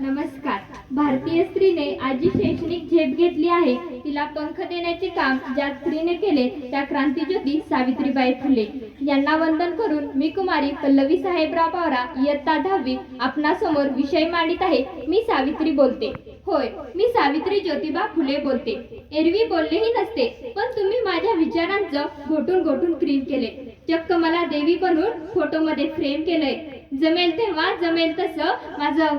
नमस्कार. भारतीय स्त्रीने आजी शैक्षणिक झेप घेतली आहे. तिला पंख देण्याचे काम ज्या स्त्रीने केले त्या क्रांतीज्योती सावित्रीबाई फुले. यांना वंदन करून मी कुमारी पल्लवी साहेबराव पवारा इयत्ता दहावी आपणासमोर विषय मांडित आहे. मी सावित्री बोलते. होय मी सावित्री ज्योतिबा फुले बोलते. एरवी बोललेही नसते पण तुम्ही माझ्या विचारांचं घोटून घोटून क्रीम केले. चक्क मला देवी बनवून फोटोमध्ये फ्रेम केलंय. जमेल तेव्हा जमेल तसं माझं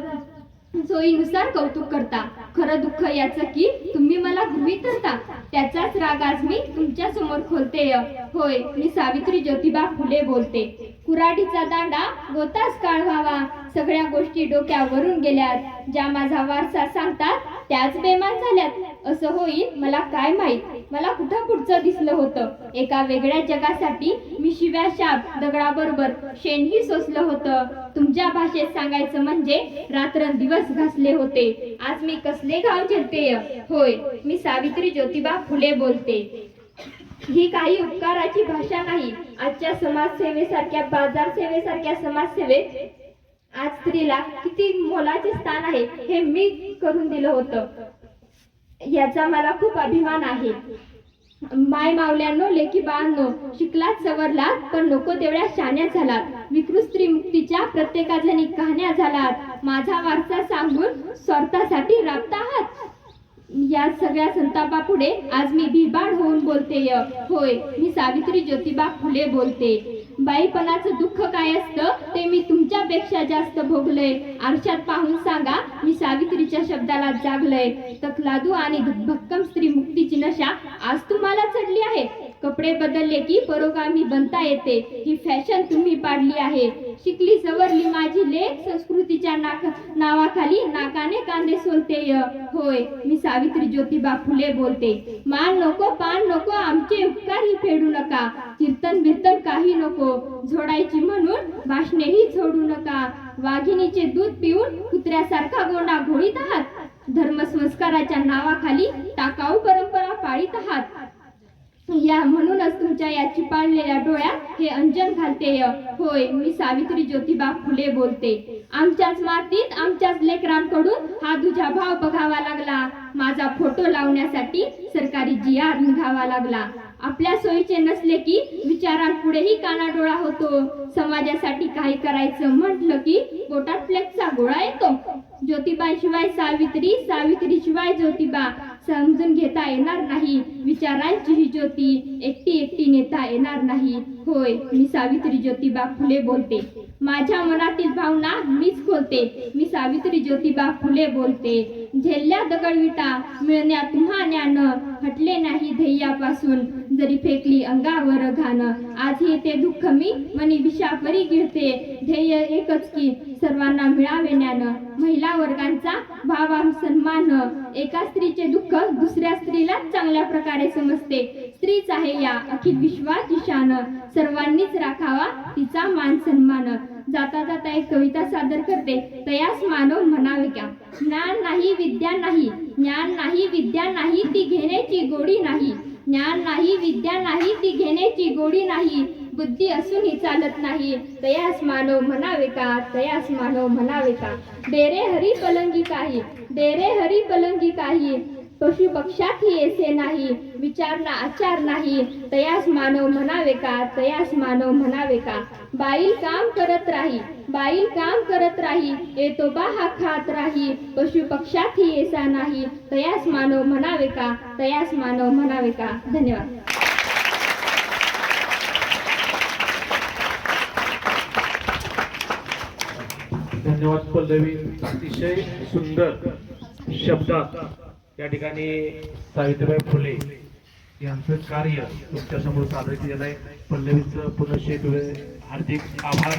सोयीनुसार कौतुक करता. खरं दुःख याचं की तुम्ही मला गृहीत धरता. त्याचाच राग आज मी तुमच्यासमोर खोलते होय मी सावित्री ज्योतिबा फुले बोलते. कुराडीचा दांडा होताच काळ व्हावा. सगळ्या गोष्टी डोक्यावरून गेल्यात. ज्या माझा वारसा सांगतात त्याच बेमान झाल्यात. असं होईल मला काय माहीत? मला कुठं पुढचं दिसलं होतं? एका वेगळ्या जगासाठी मी शिव्या शाप दगडाबरोबर शेणही सोसलं होतं. तुमच्या भाषेत सांगायचं म्हणजे रात्रंदिवस घासले होते. आज मी कसले गाव झेलते होय मी सावित्री ज्योतिबा फुले बोलते. ही काही उपकाराची भाषा नाही. आजच्या समाजसेवेसारख्या बाजार सेवेसारख्या समाजसेवेत आज स्त्रीला किती मोलाचे स्थान आहे हे मी करून दिलं होतं. याचा मला खूप अभिमान आहे. माय मावल्यांनो लेखी बाळांनो शिकलात सवरलात पण नको तेवढ्या शाण्या झालात. विकृत स्त्री मुक्तीच्या प्रत्येकाजणी कहाण्या झालात माझा वारसा सांगून स्वार्थासाठी राबता आहात. या सगळ्या संतापापुढे आज मी भिबाड होऊन बोलते य. होय मी सावित्री ज्योतिबा फुले बोलते. बाईपणाचं दुःख काय असतं ते मी तुमच्यापेक्षा जास्त भोगलंय. आरशात पाहून सांगा मी सावित्रीच्या शब्दाला जागलंय. तकलादू आणि भक्कम स्त्री मुक्तीची नशा आज तुम्हाला चढली आहे. कपडे बदलले की परोगामी बनता येते. ही फॅशन तुम्ही पाडली आहे. शिकली सवरली माझी लेख संस्कृतीच्या नाक नावाखाली नाकाने कांदे सोलते होय मी सावित्री ज्योतिबा फुले बोलते. मान नको पान नको आमचे उपकारही फेडू नका. कीर्तन बिर्तन काही नको. झोडायची म्हणून भाषणेही झोडू नका. वाघिणीचे दूध पिऊन कुत्र्यासारखा गोंडा घोळीत आहात. धर्मसंस्काराच्या नावाखाली टाकाऊ परंपरा पाळीत आहात. या म्हणूनच तुमच्या या चिपाळलेल्या डोळ्यात हे अंजन घालते. होय मी सावित्री ज्योतिबा फुले बोलते. आमच्याच मातीत आमच्याच लेकरांकडून हा तुझा भाव बघावा लागला. माझा फोटो लावण्यासाठी सरकारी जी आर निघावा लागला. आपल्या सोयीचे नसले की विचारांपुढेही कानाडोळा होतो. समाजासाठी काही करायचं म्हटलं की पोटात फ्लेक्सचा गोळा येतो. ज्योतिबाशिवाय सावित्री सावित्री शिवाय ज्योतिबा. समजून घेता येणार नाही. विचारांची ही ज्योती एकटी एकटी नेता येणार नाही. होय मी सावित्री ज्योतिबा फुले बोलते. माझ्या मनातील भावना मीच खोलते. मी सावित्री ज्योतिबा फुले बोलते. झेलल्या दगडविटा मिळण्या तुम्हा ज्ञान हटले नाही ध्येयापासून. जरी फेकली अंगावर घाण आज हे ते दुःख मी मनी विषापरी गिळते ध्येय एकच की सर्वांना मिळावे ज्ञान. महिला वर्गाने वर्गांचा भावा सन्मान एका स्त्रीचे दुःख दुसऱ्या स्त्रीला चांगल्या प्रकारे समजते. स्त्रीच आहे या अखिल विश्वाची शान सर्वांनीच राखावा तिचा मान सन्मान. जाता जाता एक कविता सादर करते. तयास मानव म्हणावे का ज्ञान नाही विद्या नाही. ज्ञान नाही विद्या नाही ती घेण्याची गोडी नाही. ज्ञान नाही विद्या नाही ती घेण्याची गोडी नाही. बुद्धी असूनही चालत नाही. तयास मानव म्हणावे का? तयास मानव म्हणावे का? डेरे हरी पलंगी काही. डेरे हरी पलंगी काही. पशु पक्षातही ऐसे नाही. विचारना आचार नाही. तयास मानव म्हणावे का? तयास मानव म्हणावे का? बाईल काम करत राही. बाईल काम करत राही. येतो बा हा खात राही. पशु पक्षातही ऐसा नाही. तयास मानव म्हणावे का? तयास मानव म्हणावे का? धन्यवाद. धन्यवाद पल्लवी. अतिशय सुंदर शब्दात या ठिकाणी सावित्रीबाई फुले यांचं कार्य तुमच्यासमोर सादर केलेलं आहे. पल्लवीचं पुनश्च हार्दिक आभार.